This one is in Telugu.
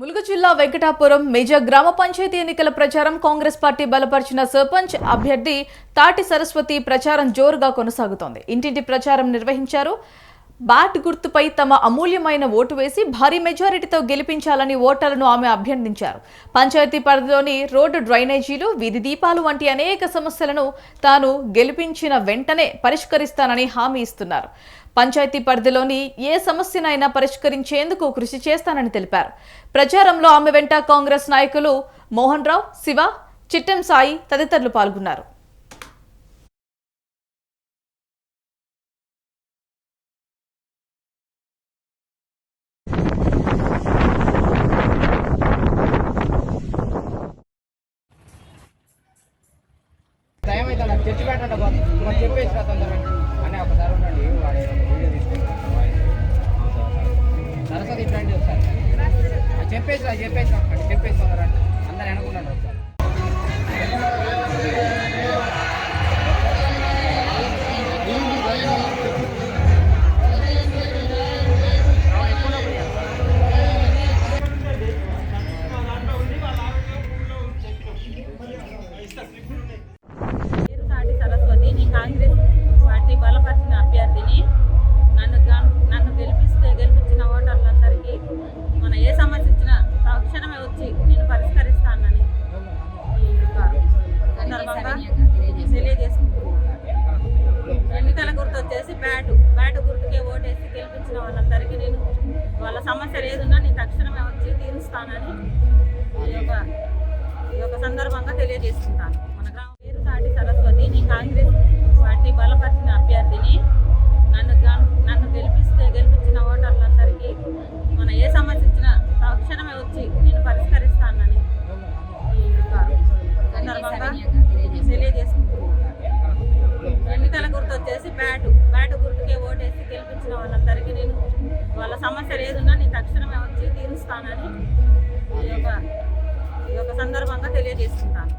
ములుగు జిల్లా వెంకటాపురం మేజర్ గ్రామ పంచాయతీ ఎన్నికల ప్రచారం కాంగ్రెస్ పార్టీ బలపరిచిన సర్పంచ్ అభ్యర్థి తాటి సరస్వతి ప్రచారం జోరుగా కొనసాగుతోంది. ఇంటింటి ప్రచారం నిర్వహించారు బ్యాట్ గుర్తుపై తమ అమూల్యమైన ఓటు వేసి భారీ మెజారిటీతో గెలిపించాలని ఓటర్లను ఆమె అభ్యర్థించారు. పంచాయతీ పరిధిలోని రోడ్డు డ్రైనేజీలు వీధి దీపాలు వంటి అనేక సమస్యలను తాను గెలిపించిన వెంటనే పరిష్కరిస్తానని హామీ ఇస్తున్నారు. పంచాయతీ పరిధిలోని ఏ సమస్యనైనా పరిష్కరించేందుకు కృషి చేస్తానని తెలిపారు. ప్రచారంలో ఆమె వెంట కాంగ్రెస్ నాయకులు మోహన్ రావు శివ చిట్టెం సాయి తదితరులు పాల్గొన్నారు. టైం అయితే పెట్టండి బాబు చెప్పేసి రా తొందరగా అని ఒకసారి ఉండండి. వాడు వీడియో తీసుకుంటాను సరస్వతి ఫ్రెండ్ ఒకసారి చెప్పేసి రా చెప్పేసి రా. చెప్పేసి తొందర అందరు అనుకున్నాడు ఒకసారి. వాళ్ళందరికీ నేను వాళ్ళ సమస్య ఏదున్నా నేను తక్షణమే వచ్చి తీరుస్తానని ఈ యొక్క ఈ యొక్క సందర్భంగా తెలియజేసుకుంటాను. మన గ్రామం పేరు తాటి సరస్వతి నీ కాంగ్రెస్ పార్టీ బలపరిచిన అభ్యర్థిని. నన్ను నన్ను గెలిపిస్తే గెలిపించిన ఓటర్లందరికీ మన ఏ సమస్య ఇచ్చినా తక్షణమే వచ్చి నేను పరిష్కరిస్తానని ఈ యొక్క సందర్భంగా తెలియజేసుకుంటున్నాను. ఎన్నికల గుర్తు వచ్చేసి బ్యాటు బ్యాటు గుర్తుకే ఓటేసి గెలిపించిన వాళ్ళందరికీ నేను వాళ్ళ సమస్య ఏదున్నా నేను తక్షణమే వచ్చి తీరుస్తానని ఈ యొక్క ఈ యొక్క సందర్భంగా తెలియజేసుకుంటాను